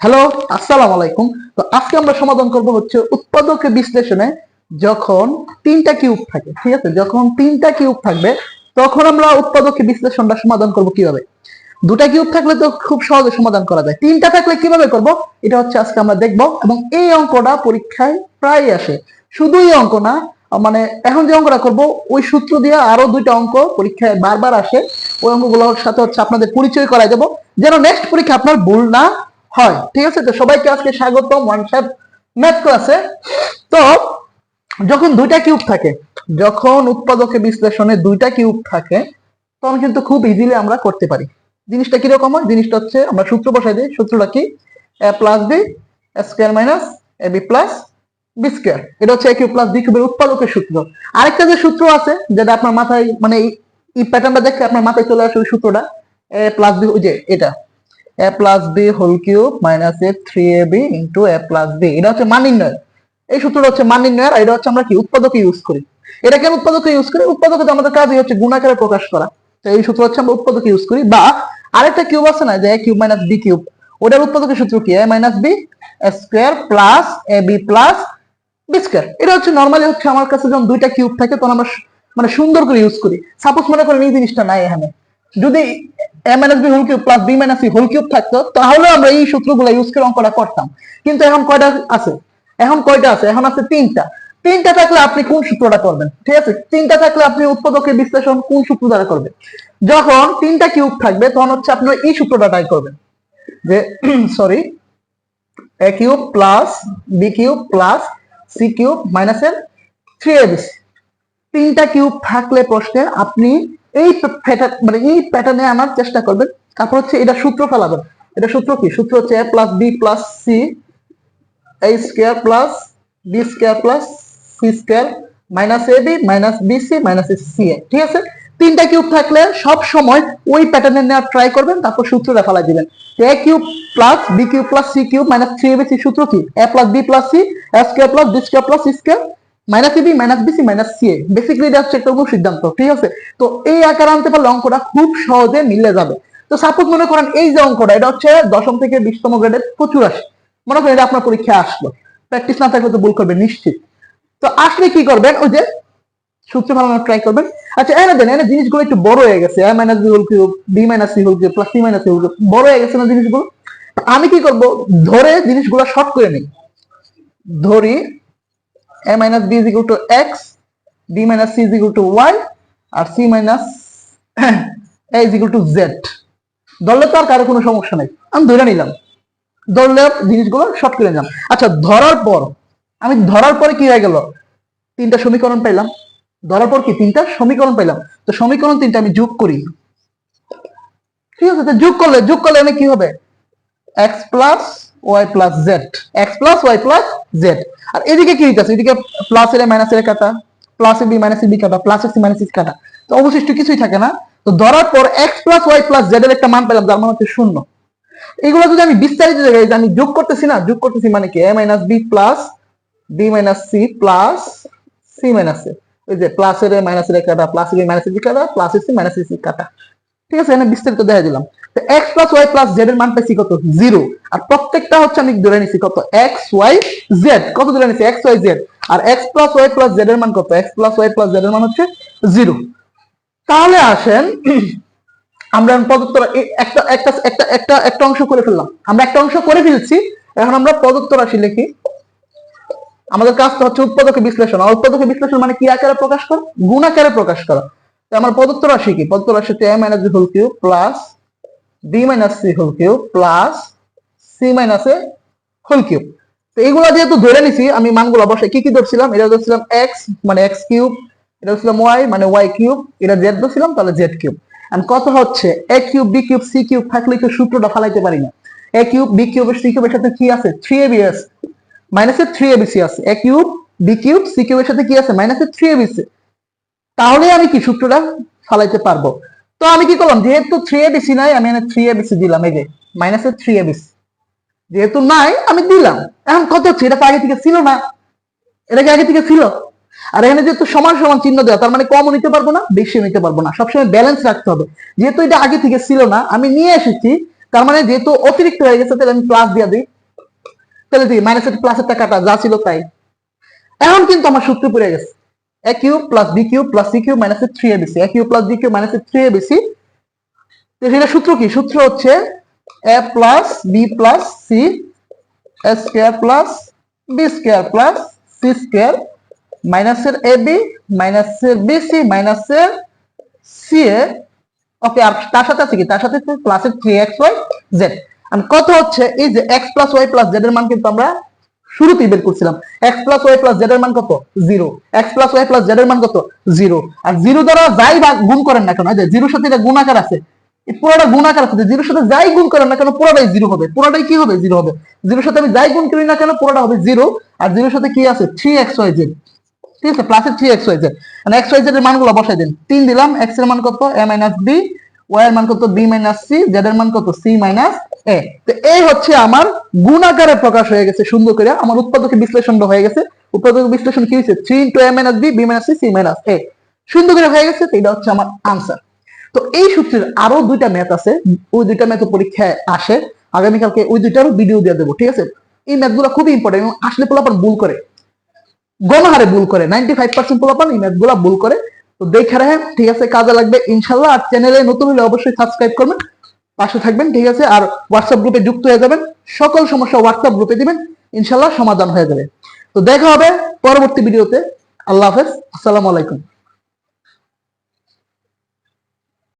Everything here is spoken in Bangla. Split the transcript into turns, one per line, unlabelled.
হ্যালো, আসসালামু আলাইকুম। তো আজকে আমরা সমাধান করব হচ্ছে উৎপাদক বিশ্লেষণে যখন তিনটা কিউব থাকে, ঠিক আছে? যখন তিনটা কিউব থাকবে, তখন আমরা উৎপাদক বিশ্লেষণটা সমাধান করব কীভাবে? দুটা কিউব থাকলে তো খুব সহজে সমাধান করা যায়। তিনটা থাকলে কীভাবে করব? এটা হচ্ছে আজকে আমরা দেখব এবং এই অঙ্কটা পরীক্ষায় প্রায় আসে। শুধু এই অঙ্ক না মানে এখন যে অঙ্কটা করব, ওই সূত্র দিয়ে আরও দুইটা অঙ্ক পরীক্ষায় বারবার আসে। ওই অঙ্কগুলোর সাথে হচ্ছে আপনাদের পরিচয় করাই দেবো। যেন নেক্সট পরীক্ষা আপনার ভুল না হয়, ঠিক আছে? তো সবাইকে আজকে স্বাগতম, ওয়ান সাহেব ম্যাথ ক্লাসে। তো যখন দুইটা কিউব থাকে, যখন উৎপাদকে বিশ্লেষণে দুইটা কিউব থাকে, তখন কিন্তু খুব ইজিলি আমরা করতে পারি। জিনিসটা কীরকম হয়? জিনিসটা হচ্ছে আমরা সূত্র বসাই দিই। সূত্রটা কি? A plus B square minus A B plus B square এটা হচ্ছে এ কিউব প্লাস বি কিউবের উৎপাদকের সূত্র। আরেকটা যে সূত্র আছে, যেটা আপনার মাথায় মানে এই- প্যাটার্নটা দেখে আপনার মাথায় চলে আসে ওই সূত্রটা এ প্লাস বি যে এটা। B whole cube minus A three A B into A plus B এটা হচ্ছে মান নির্ণয়। এই সূত্রটা হচ্ছে মান নির্ণয়ের, আর এটা হচ্ছে আমরা কি উৎপাদকে ইউজ করি। এটা কেন উৎপাদকে ইউজ করি? উৎপাদকে তো আমাদের কাজই হচ্ছে গুণাকারে প্রকাশ করা। তো এই সূত্র হচ্ছে আমরা উৎপাদকে ইউজ করি। বা আরেকটা কিউব আছে না, যে A cube minus B cube ওটার উৎপাদকের সূত্র কি? A minus B square plus B plus B square এটা হচ্ছে নর্মালি হচ্ছে আমার কাছে যখন দুইটা কিউব থাকে, তখন আমরা মানে সুন্দর করে ইউজ করি। সাপোজ মনে করেন এই জিনিসটা নাই এখানে। যদি A minus B whole cube plus B minus C whole cube থাকতো, তাহলে আমরা এই সূত্রগুলো ইউজ করে অঙ্কটা করতাম। কিন্তু এখন কয়টা আছে? এখন কয়টা আছে? এখন আছে তিনটা। তিনটা থাকলে আপনি কোন সূত্রটা করবেন? ঠিক আছে? তিনটা থাকলে আপনি উৎপাদকের বিশ্লেষণ কোন সূত্র দ্বারা করবেন? যখন তিনটা কিউব থাকবে, তখন হচ্ছে আপনি এই সূত্রটা ট্রাই করবেন। যে sorry A cube plus B cube plus C cube minus এর থ্রি এবিসি তিনটা কিউব থাকলে প্রশ্নে আপনি এই প্যাটার্ন মানে এই প্যাটার্নে আনার চেষ্টা করবেন। তারপর হচ্ছে এটা সূত্র ফেলাবেন। এটা সূত্র কি? সূত্র হচ্ছে A plus B plus C A square plus B square plus C square minus A B minus B C minus C A ঠিক আছে? তিনটা কিউব থাকলে সব সময় ওই প্যাটার্নে নেওয়ার ট্রাই করবেন, তারপর সূত্রটা ফেলা দিবেন। A cube plus B cube plus C cube minus three A B C সূত্র কি? A plus B plus C A square plus B square plus C square minus B minus B C minus C A basically এটা হচ্ছে একটা সিদ্ধান্ত ঠিক আছে? তো এই আকার আনতে পারলে অঙ্কটা খুব সহজে মিলে যাবে। তো সাপোজ মনে করেন এই যে অঙ্কটা, এটা হচ্ছে দশম থেকে বিশতম গ্রেডের প্রচুর আসে মনে করেন এটা আপনার পরীক্ষায় আসলো। প্র্যাকটিস না থাকলে তো ভুল করবেন, নিশ্চিত। তো আসলে কি করবেন? ওই যে সূত্র বানানোর ট্রাই করবেন। আচ্ছা এনে দেন, এনে জিনিসগুলো একটু বড় হয়ে গেছে। A minus B whole cube B minus C whole cube plus C minus C whole বড় হয়ে গেছে না জিনিসগুলো? আমি কি করব? ধরে জিনিসগুলো শর্ট করে নিই। ধরি a minus b is equal to x, b minus c is equal to y, R c minus a is equal to z. ধরলে তো আর কারও কোনো সমস্যা নাই। আমি ধরে নিলাম। ধরলে জিনিসগুলো শর্ট করে নিলাম। আচ্ছা ধরার পর, আমি ধরার পরে কি হয়ে গেল? তিনটা সমীকরণ পেলাম ধরার পর কি? তিনটা সমীকরণ পেলাম তো সমীকরণ তিনটা আমি যোগ করি। ঠিক আছে, তো যোগ করলে যোগ করলে আমি কি হবে? X plus Y plus Z X plus Y plus Z আর এদিকে কি হইতেছে? এদিকে প্লাস এর মাইনাস এর কাটা প্লাস বি মাইনাস বি কাটা প্লাস সি মাইনাস সি কাটা তো অবশিষ্ট কিছুই থাকে না। তো ধরার পর X plus Y plus Z এর একটা মান পেলাম, যার মান হচ্ছে শূন্য। এগুলো যদি আমি বিস্তারিত জায়গায় আমি যোগ করতেছি না, যোগ করতেছি মানে কি? A minus B plus B minus C plus C minus A. ওই যে প্লাস এর মাইনাস এর কাটা প্লাস বি মাইনাস বি কাটা প্লাস সি মাইনাস সি কাটা ঠিক আছে, এখানে বিস্তারিত দেখা দিলাম। তো X plus Y plus Z এর মান পাইছি কত? জিরো আর প্রত্যেকটা হচ্ছে আমি ধরে নিছি কত? এক্স ওয়াই জেড কত ধরে নিছি? এক্স ওয়াই জেড আর X plus Y plus Z এর মান কত? X plus Y plus Z এর মান হচ্ছে জিরো তাহলে আসেন, আমরা প্রদত্ত একটা একটা একটা একটা একটা অংশ করে ফেললাম। আমরা একটা অংশ করে ফেলছি। এখন আমরা প্রদত্ত রাশি লিখি। আমাদের কাজটা হচ্ছে উৎপাদকে বিশ্লেষণ। আর উৎপাদকে বিশ্লেষণ মানে কি আকারে প্রকাশ করা? গুণ আকারে প্রকাশ করা। আমার প্রদত্ত রাশি কি? প্রদত্ত রাশি হচ্ছে A minus B whole cube plus B minus C whole cube plus C minus A whole cube তো এইগুলা যেহেতু ধরে নিছি, আমি মানগুলো বসে কি কি ধরছিলাম? এটা ধরছিলাম এক্স মানে এক্স কিউব এটা ধরছিলাম ওয়াই মানে ওয়াই কিউব এটা জেড ধরছিলাম, তাহলে জেড কিউব আর কত হচ্ছে? A cube B cube C cube থাকলে তো সূত্রটা ফালাইতে পারি না। A cube B cube C কিউবের সাথে কি আছে? থ্রি এ বি আছে মাইনাসের থ্রি এবিসি আছে। A cube B cube C কিউবের সাথে কি আছে? মাইনাসের থ্রি এবিসি তাহলে আমি কি সূত্রটা ফালাইতে পারব? তো আমি কি করলাম? যেহেতু থ্রি এবিসি নাই, আমি থ্রি এবিসি দিলাম, এই যে মাইনাসের থ্রি এবিসি যেহেতু নাই, আমি দিলাম। এখন কত হচ্ছে? এটা তো আগে থেকে ছিল না। এটা কি আগে থেকে ছিল? আর এখানে যেহেতু সমান সমান চিহ্ন দেওয়া, তার মানে কমও নিতে পারব না, বেশিও নিতে পারব না। সবসময় ব্যালেন্স রাখতে হবে। যেহেতু এটা আগে থেকে ছিল না, আমি নিয়ে এসেছি, তার মানে যেহেতু অতিরিক্ত হয়ে গেছে, তাহলে আমি প্লাস দিয়ে দিই। তাহলে দিই মাইনাসের প্লাসের টাকাটা যা ছিল তাই। এখন কিন্তু আমার সূত্র পড়ে গেছে। A cube plus B cube plus C cube minus three A BC A cube plus B cube minus three A BC সূত্র কি? সূত্র হচ্ছে A plus B plus C A square plus B square plus C square মাইনাসের এ বি মাইনাসের বি সি মাইনাসের সি এ ওকে আর তার সাথে আছে কি? তার সাথে থ্রি এক্স ওয়াই জেড আর কত হচ্ছে? এই যে X plus Y plus Z এর মান কিন্তু আমরা শুরুতেই বের করছিলাম। X plus Y plus Z এর মান কত? Zero X plus Y plus Z এর মান কত? জিরো আর জিরো দ্বারা যাই বা গুণ করেন না কেন যে জিরোর সাথে এটা গুণাকার আছে পুরোটা গুণাকার আছে জিরোর সাথে যাই গুণ করেন না কেন, পুরোটাই জিরো হবে। পুরোটাই কি হবে? জিরো হবে। জিরোর সাথে আমি যাই গুণ করি না কেন, পুরোটা হবে জিরো আর জিরোর সাথে কি আছে? থ্রি এক্স ওয়াই জেড ঠিক আছে? প্লাসের থ্রি এক্স ওয়াই জেড মানে এক্স ওয়াই জেড এর মানগুলো বসাই দিন। তিন দিলাম এক্সের মান কত? এ মাইনাস বি ওয়াই এর মান কত? বি মাইনাস সি জেড এর মান কত? সি মাইনাস এই হচ্ছে আমার গুণ আকারে প্রকাশ হয়ে গেছে, সুন্দর করে। আমার উৎপাদকের বিশ্লেষণটা হয়ে গেছে। উৎপাদক বিশ্লেষণ কি হয়েছে? Three into A minus B B minus C C minus A সুন্দর করে হয়ে গেছে এটা হচ্ছে আমার আনসার তো এই সূত্রের আরও দুইটা ম্যাথ আছে, ওই দুইটা ম্যাথ পরীক্ষায় আসে। আগামীকালকে ওই দুইটারও ভিডিও দিয়ে দেবো, ঠিক আছে? এই ম্যাথগুলো খুবই ইম্পর্টেন্ট এবং আসলে পোলাপান ভুল করে। গণহারে ভুল করে নাইনটি ফাইভ পার্সেন্ট পোলাপান এই ম্যাথগুলো ভুল করে। তো দেখে রাখেন, ঠিক আছে, কাজে লাগবে। ইনশাল্লাহ আর চ্যানেলে নতুন হলে অবশ্যই সাবস্ক্রাইব করবেন। পাশে থাকবেন, ঠিক আছে? আর হোয়াটসঅ্যাপ গ্রুপে যুক্ত হয়ে যাবেন। সকল সমস্যা হোয়াটসঅ্যাপ গ্রুপে দিবেন ইনশাল্লাহ সমাধান হয়ে যাবে। তো দেখা হবে পরবর্তী ভিডিওতে। আল্লাহ হাফেজ। আসসালামু আলাইকুম।